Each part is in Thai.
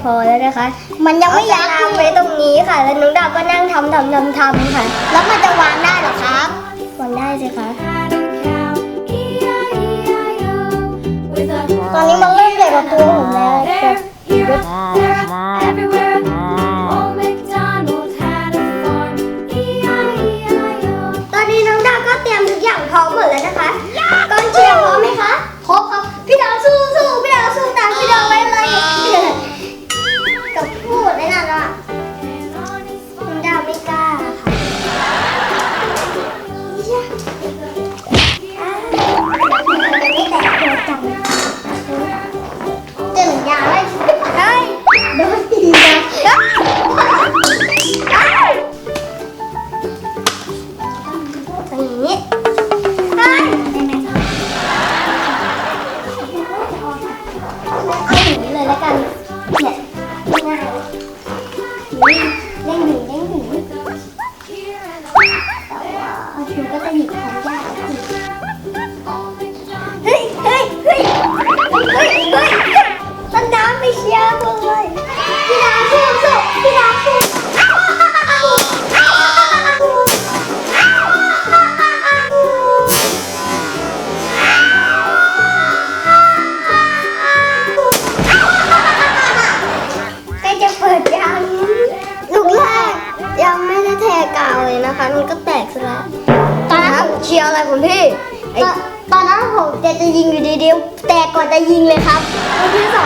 จะพอแล้วนะคะ มันยังไม่ยักเอาษ์สลามไว้ตรงนี้ค่ะ แล้วน้องดาวก็นั่งทำทำทำทำค่ะ แล้วมันจะวางได้เหรอครับวางได้สิคะตอนนี้มันเริ่มใหญ่กว่าตัวผมแล้ว อย่างนี้เลยแล้วกัน มันก็แตกซะแล้วตอนนั้นผมเชียร์อะไรคุณพี่ไอ้ตอนตอนนั้นผมจะจะยิงอยู่ดีๆแต่ก่อนจะยิงเลยครับลูกที่ส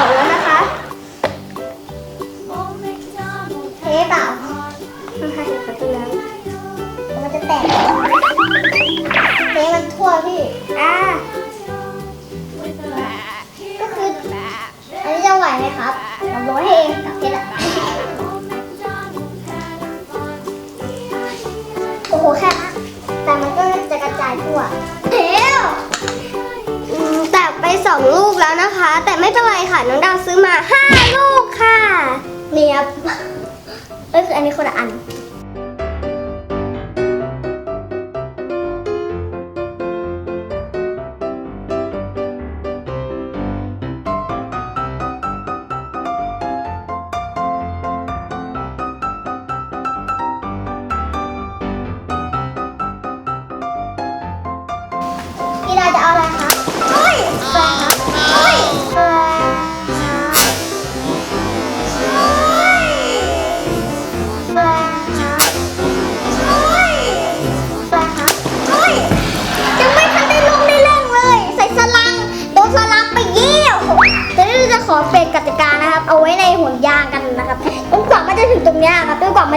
แล้วนะคะแต่ไม่เป็นไรค่ะ น้องดาวซื้อมาห้าลูกค่ะนี่ครับก็คืออันนี้คนละอัน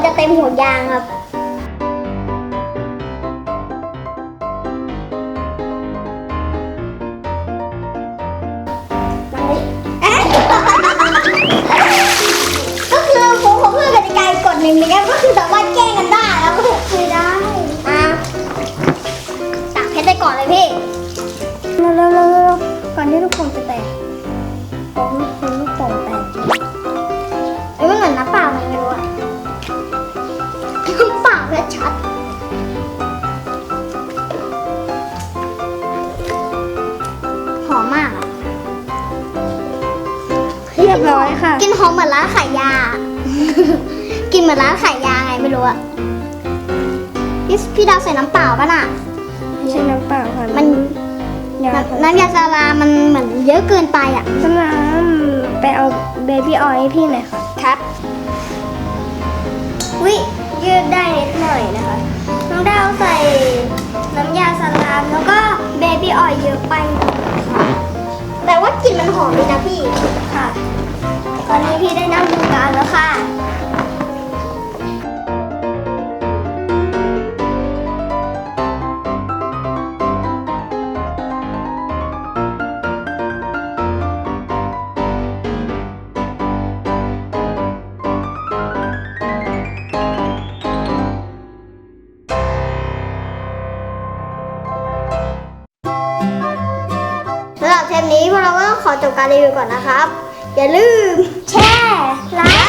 จนกว่ามันจะเต็มห่วงยางครับเอ๊ะก็คือผมผมเพื่อกติกากฎหนึ่งนะครับก็คือสามารถแกล้งกันได้แล้วก็ถูกคุยได้อะตักเพชรได้ก่อนเลยพี่เร็วเร็วเร็วเร็วก่อนที่ลูกโป่งจะแตก รียบร้อยค่ะกินหอมเหมือนร้านขายยากินเหมือนร้านขายยาไงไม่รู้อะพี่พี่ดาวใส่น้ำเปล่าป่ะน่ะ ไม่ใช่น้ำเปล่าค่ะมัน ยาน้ำน้ำยาซาลามันเหมือนเยอะเกินไปอะ ต้นน้ำไปเอาเบบี้ออยล์ให้พี่หน่อยค่ะ ครับวิยืดได้นิดหน่อยนะคะ น้องดาวใส่น้ำยาสลามแล้วก็เบบี้ออยล์เยอะไปค่ะแต่ว่ากลิ่นมันหอมดีนะพี่ ค่ะ ตอนนี้พี่ได้นั่งดูการแล้วค่ะ สำหรับเทปนี้พวกเราก็ต้องขอจบการรีวิวก่อนนะครับ อย่าลืมแชร์ไลค์